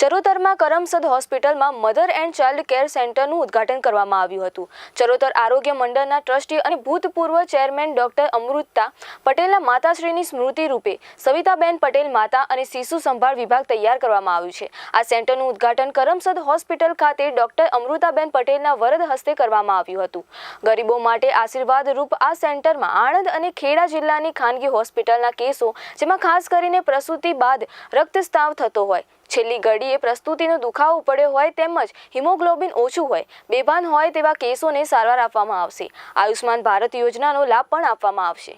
ચરોતરમાં કરમસદ હોસ્પિટલમાં mother and child care સેન્ટરનું ઉદ્ઘાટન કરવામાં આવ્યું હતું. ચરોતર આરોગ્ય મંડળના ટ્રસ્ટી અને ભૂતપૂર્વ ચેરમેન ડોક્ટર અમૃતા પટેલના માતાશ્રીની સ્મૃતિ રૂપે સવિતાબેન પટેલ માતા અને શિશુ સંભાળ વિભાગ તૈયાર કરવામાં આવ્યું છે. આ સેન્ટરનું ઉદ્ઘાટન કરમસદ હોસ્પિટલ ખાતે ડોક્ટર અમૃતાબેન પટેલના વરદ હસ્તે કરવામાં આવ્યું હતું. ગરીબો માટે આશીર્વાદરૂપ આ સેન્ટરમાં આણંદ અને ખેડા જિલ્લાની ખાનગી હોસ્પિટલના કેસો, જેમાં ખાસ કરીને પ્રસૂતિ બાદ રક્તસ્ત્રાવ થતો હોય છેલ્લી ઘડીએ પ્રસ્તુતિનો દુખાવો પડ્યો હોય તેમજ હિમોગ્લોબિન ઓછું હોય, બેભાન હોય તેવા કેસોને સારવાર આપવામાં આવશે. આયુષ્માન ભારત યોજનાનો લાભ પણ આપવામાં આવશે.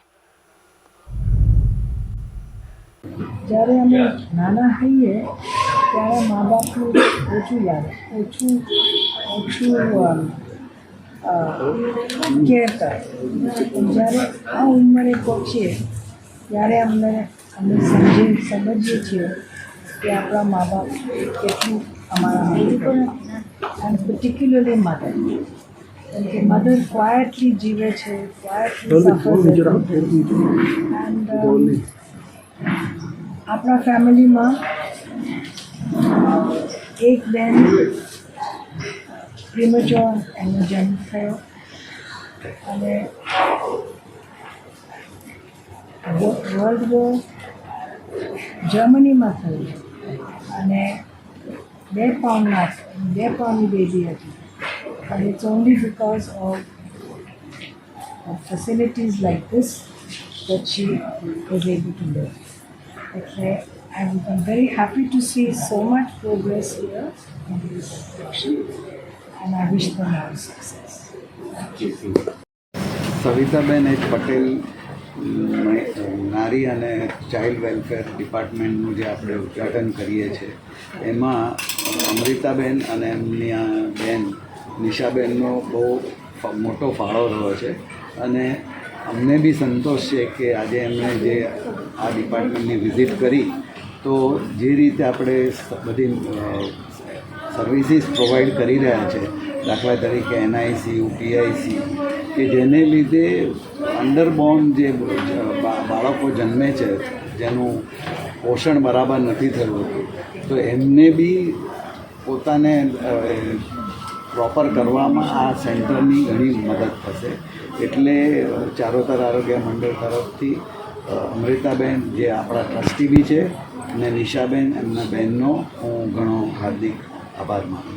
જ્યારે અમે નાના થઈએ ત્યારે મા બાપનું ઓછું લાગે ઓછું ઓછું કેર કરે જ્યારે આ ઉંમરે પહોંચીએ, ત્યારે અમને અમે સમજી, સમજીએ છીએ. કે આપણા મા બાપ કેટલું અમારા પણ એન્ડ પર્ટિક્યુલરલી મધર કેમ કે મધર ક્વાયટલી જીવે છે ક્વાયટલી એન્ડ આપણા ફેમિલીમાં એક બેન પ્રિમેચ્યોર એનો જન્મ થયો. અને વર્લ્ડ વોર જર્મનીમાં થયું. અને બે પાઉન્ડના બે પાઉન્ડની બેબી હતી અને it's only because of facilities like this that she was able to live. Okay, I'm, I'm very happy to see so much progress here in this section, and I wish them all success. Savitaben H Patel મ- નારી અને child welfare ડિપાર્ટમેન્ટનું જે આપણે ઉદ્ઘાટન કરીએ છીએ, એમાં અમૃતાબેન અને એમની બેન નિશાબેનનો બહુ મોટો ફાળો રહ્યો છે. અને અમને બી સંતોષ છે કે આજે એમણે જે આ ડિપાર્ટમેન્ટની વિઝિટ કરી, તો જે રીતે આપણે બધી સર્વિસીસ પ્રોવાઈડ કરી રહ્યા છે, દાખલા તરીકે એનઆઈસી, યુપીઆઈસી, કે જેને લીધે અંડરબોર્ન જે બાળકો જન્મે છે, જેનું પોષણ બરાબર નથી થયું તો એમને બી પોતાને પ્રોપર કરવામાં આ સેન્ટરની ઘણી મદદ થશે. એટલે ચારોતર આરોગ્ય મંડળ તરફથી અમૃતાબેન જે આપણા ટ્રસ્ટી બી છે અને નિશાબેન એમના બહેનનો હું ઘણો હાર્દિક આભાર માનું